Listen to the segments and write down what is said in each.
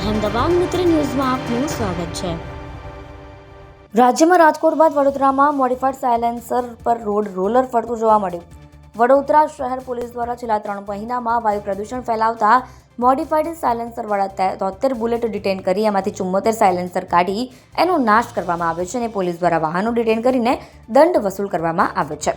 અહેમદાબાદ મિત્ર ન્યૂઝમાં આપનું સ્વાગત છે. રાજ્યમાં રાજકોટ બાદ વડોદરામાં મોડિફાઈડ સાયલેન્સર પર રોડ રોલર ફરતું જોવા મળ્યું. વડોદરા શહેર પોલીસ દ્વારા છેલ્લા ત્રણ મહિનામાં વાયુ પ્રદૂષણ ફેલાવતા મોડિફાઈડ સાયલેન્સરવાળા તોતેર બુલેટ ડિટેન કરી, એમાંથી ચુમ્મોતેર સાયલેન્સર કાઢી એનો નાશ કરવામાં આવ્યો છે અને પોલીસ દ્વારા વાહનો ડિટેન કરીને દંડ વસૂલ કરવામાં આવ્યો છે.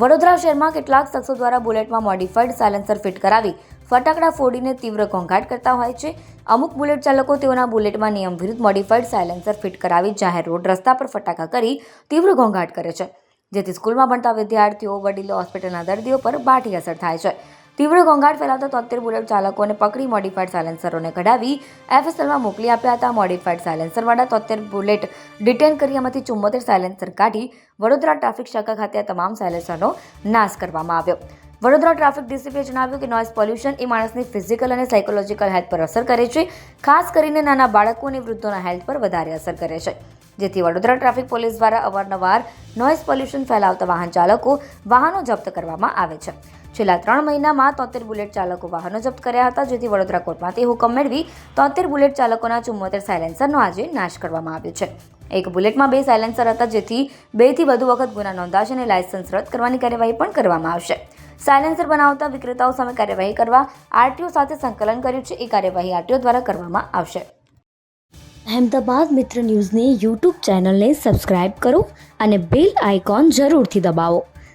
વડોદરા શહેરમાં કેટલાક શખ્સો દ્વારા બુલેટમાં મોડિફાઈડ સાયલેન્સર ફિટ કરાવી ફટાકડા ફોડીને તીવ્ર ઘોંઘાટ કરતા હોય છે. અમુક બુલેટ ચાલકો તેઓના બુલેટમાં નિયમ વિરુદ્ધ મોડિફાઈડ સાયલેન્સર ફિટ કરાવી જાહેર રોડ રસ્તા પર ફટાકા કરી તીવ્ર ઘોંઘાટ કરે છે. જેથી સ્કૂલમાં ભણતા વિદ્યાર્થીઓ, વડીલો, હોસ્પિટલના દર્દીઓ પર બાઠી અસર થાય છે. તીવ્ર ઘોંઘાટ ફેલાવતા તોતેર બુલેટ ચાલકોને પકડી મોડિફાઈડ સાયલેન્સરોને કઢાવી એફએસએલમાં મોકલી આપ્યા હતા મોડિફાઈડ સાયલેન્સરવાળા તોતેર બુલેટ ડિટેન કરી એમાંથી ચુમ્મોતેર સાયલેન્સર કાઢી વડોદરા ટ્રાફિક શાખા ખાતે તમામ સાયલેન્સરનો નાશ કરવામાં આવ્યો. વડોદરા ટ્રાફિક ડીસીપીએ જણાવ્યું કે નોઇઝ પોલ્યુશન એ માણસની ફિઝિકલ અને સાયકોલોજીકલ હેલ્થ પર અસર કરે છે, ખાસ કરીને નાના બાળકો અને વૃદ્ધોના હેલ્થ પર વધારે અસર કરે છે. જેથી વડોદરા ટ્રાફિક પોલીસ દ્વારા અવારનવાર નોઇઝ પોલ્યુશન ફેલાવતા વાહન ચાલકો વાહનો જપ્ત કરવામાં આવે છે. છેલ્લા ત્રણ મહિનામાં તોતેર બુલેટ ચાલકો વાહનો જપ્ત કર્યા હતા, જેથી વડોદરા કોર્ટમાંથી હુકમ મેળવી તોતેર બુલેટ ચાલકોના ચુમ્મોતેર સાયલેન્સરનો આજે નાશ કરવામાં આવ્યો છે. એક બુલેટમાં બે સાયલેન્સર હતા, જેથી બેથી વધુ વખત ગુના નોંધાશે અને લાયસન્સ રદ કરવાની કાર્યવાહી પણ કરવામાં આવશે. સાયલેન્સર બનાવતા વિક્રેતાઓ સામે કાર્યવાહી કરવા આરટીઓ સાથે સંકલન કર્યું છે. એ કાર્યવાહી આરટીઓ દ્વારા કરવામાં આવશે. અહેમદાબાદ મિત્ર ન્યૂઝની યુટ્યુબ ચેનલને સબસ્ક્રાઇબ કરો અને બેલ આઇકોન જરૂરથી દબાવો.